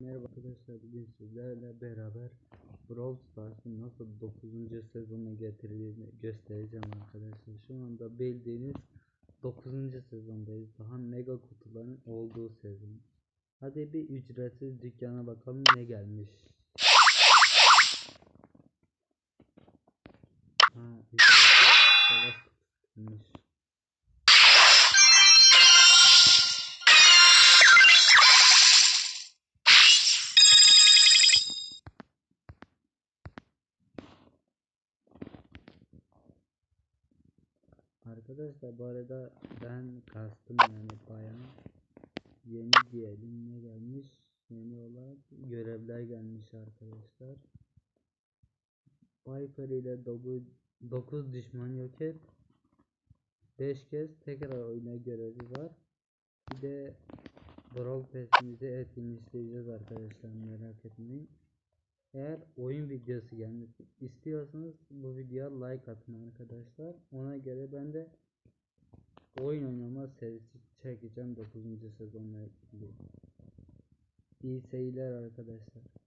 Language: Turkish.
Merhaba arkadaşlar bugün sizlerle beraber Brawl Stars'ın nasıl 9. sezona getirildiğini göstereceğim arkadaşlar. Şu anda bildiğiniz 9. sezondayız. Daha mega kutuların olduğu sezon. Hadi bir ücretsiz dükkana bakalım ne gelmiş. Ha, ücretsiz Arkadaşlar bu arada ben kastım yani bayağı yeni diyelim ne gelmiş yeni olarak görevler gelmiş arkadaşlar. Viper ile 9 düşman yok et 5 kez tekrar oyuna görevi var. Bir de Brawl Pass'imizi etkinleştireceğiz arkadaşlar merak etmeyin. Eğer oyun videosu gelmesi istiyorsanız bu videoya like atın arkadaşlar. Ona göre ben de oyun oynama serisi çekeceğim 9. sezonla ilgili. İyi seyirler arkadaşlar.